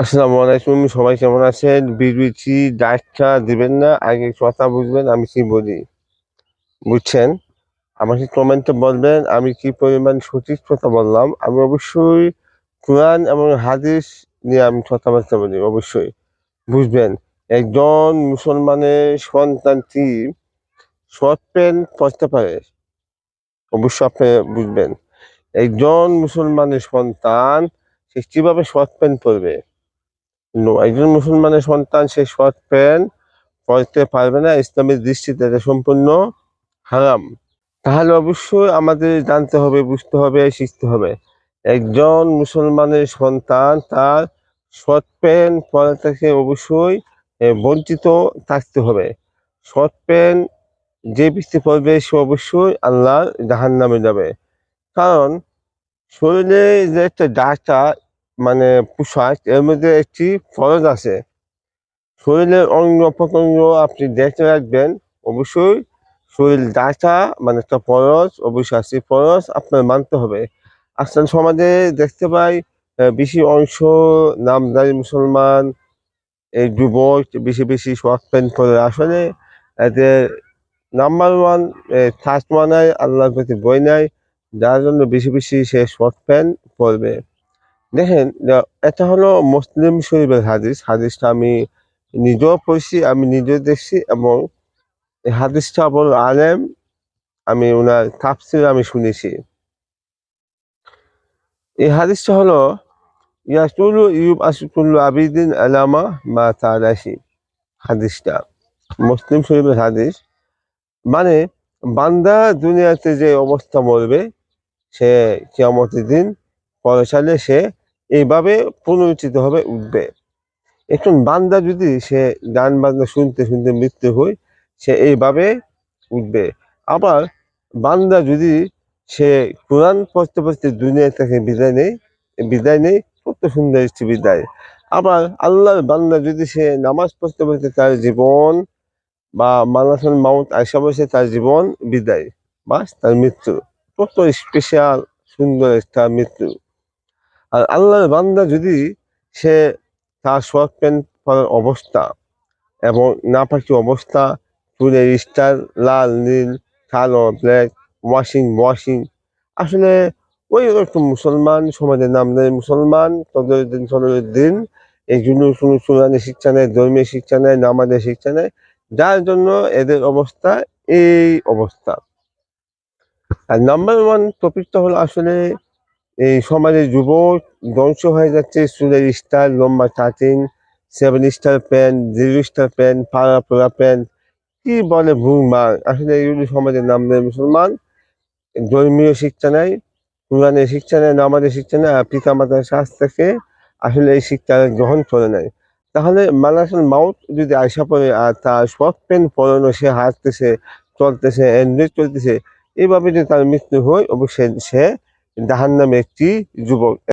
আসসালামু আলাইকুম, সবাই কেমন আছেন? বিরুচি ডায়েটটা দেবেন না, আগে কথা বুঝবেন, আমি কি বলি? বুঝছেন? আমাকে কমেন্টে বলবেন, আমি কি পরিমাণ সঠিক কথা বললাম? আমি অবশ্যই কোরআন এবং হাদিস নিয়ে আমি কথাবার্তা বলি, অবশ্যই। বুঝবেন? একজন মুসলমানের সন্তানটি শর্ট প্যান্ট পড়তে পারে? অবশ্যই আপনি বুঝবেন। একজন মুসলমানের সন্তান, সে কীভাবে শর্ট প্যান্ট পরবে একজন মুসলমানের সন্তান সে শর্ট প্যান্ট পরতে পারবে না, ইসলামের দৃষ্টিতে এটা সম্পূর্ণ হারাম। তাহলে অবশ্যই আমাদের জানতে হবে, বুঝতে হবে, শিখতে হবে। একজন মুসলমানের সন্তান তার শর্ট প্যান্ট পরা থেকে অবশ্যই বঞ্চিত থাকতে হবে। শর্ট প্যান্ট যে ব্যক্তি পড়বে সে অবশ্যই আল্লাহর জাহান নামে যাবে। কারণ শরীরে যে একটা ডাটা মানে পোশাক এর মধ্যে একটি ফরজ আছে। শরীরের অঙ্গ প্রত্যঙ্গ আপনি দেখে রাখবেন অবশ্যই শরীর ডাটা মানে একটা ফরজ অবশ্যই আছে ফরজ আপনার মানতে হবে। আজকাল সমাজে দেখতে পাই বেশি অংশ নামদারি মুসলমান, এই যুবক বেশি বেশি শর্ট প্যান্ট পরে আসলে এদের নাম্বার ওয়ান ফার্স্ট মানায়, আল্লাহর প্রতি বই নাই যার জন্য বেশি বেশি সে শর্ট প্যান্ট পরবে দেখেন এটা হলো মুসলিম শরীফের হাদিস। হাদিসটা আমি নিজেও পড়ছি, আমি নিজেও দেখছি এবং এই হাদিসটা বল আলেম, আমি ওনার তাফসির আমি শুনেছি। এই হাদিসটা হলো, ইয়াসুলু ইউব আসুকুল্লু আবিদিন আলামা মা তারাশি হাদিসটা, মুসলিম শরীফের হাদিস। মানে বান্দা দুনিয়াতে যে অবস্থা মরবে, সে কিয়ামতের দিন পরশালে সে এইভাবে পুনরুচিত হবে, উঠবে। একজন বান্দা যদি সে গান বাজনা শুনতে শুনতে মৃত্যু হয়, সে এইভাবে উঠবে। আবার বান্দা যদি সে কোরআন পড়তে পড়তে দুনিয়া থেকে বিদায় নেই বিদায় নেই কত সুন্দর একটি বিদায়। আবার আল্লাহর বান্দা যদি সে নামাজ পড়তে পড়তে তার জীবন বা মালাসন মাউন্ট আয়সা বসে তার জীবন বিদায়, বাস তার মৃত্যু। কত স্পেশাল সুন্দর একটা মৃত্যু। আর আল্লাহর বান্দা যদি সে তার শর্ট প্যান্ট পরার অবস্থা এবং না নাপাকি অবস্থা, চুলের স্টার লাল, নীল, কালো ব্ল্যাক ওয়াশিং ওয়াশিং আসলে ওই রকম মুসলমান সমাজের নাম নেই মুসলমান তদের দিন সদরের দিন এই জন্য কোনো কোরআনের শিক্ষা নেই, ধর্মীয় শিক্ষা নেই, নামাজের শিক্ষা নেই, যার জন্য এদের অবস্থা এই অবস্থা। আর নাম্বার ওয়ান টপিকটা হলো আসলে এই সমাজের যুবক ধ্বংস হয়ে যাচ্ছে। চুলের স্টাইল, লম্বা cutting seven star pant zero star pant পাড়া পোড়া প্যান্ট কি বলে ভুল মার আসলে এগুলি সমাজের নাম নেই মুসলমান। ধর্মীয় শিক্ষা নেই, কোরআনের শিক্ষা নেই, নামাজের শিক্ষা নেই, আর পিতা মাতার কাছ থেকে আসলে এই শিক্ষা গ্রহণ করে নেয় তাহলে মালাসুল মাউত যদি আয়সা পড়ে আর তার শর্ট প্যান্ট পরানো, সে হাঁটতেছে, চলতেছে, এনজয় চলতেছে এইভাবে যদি তার মৃত্যু হয়, অবশ্যই সে জাহান্নামে একটি যুবক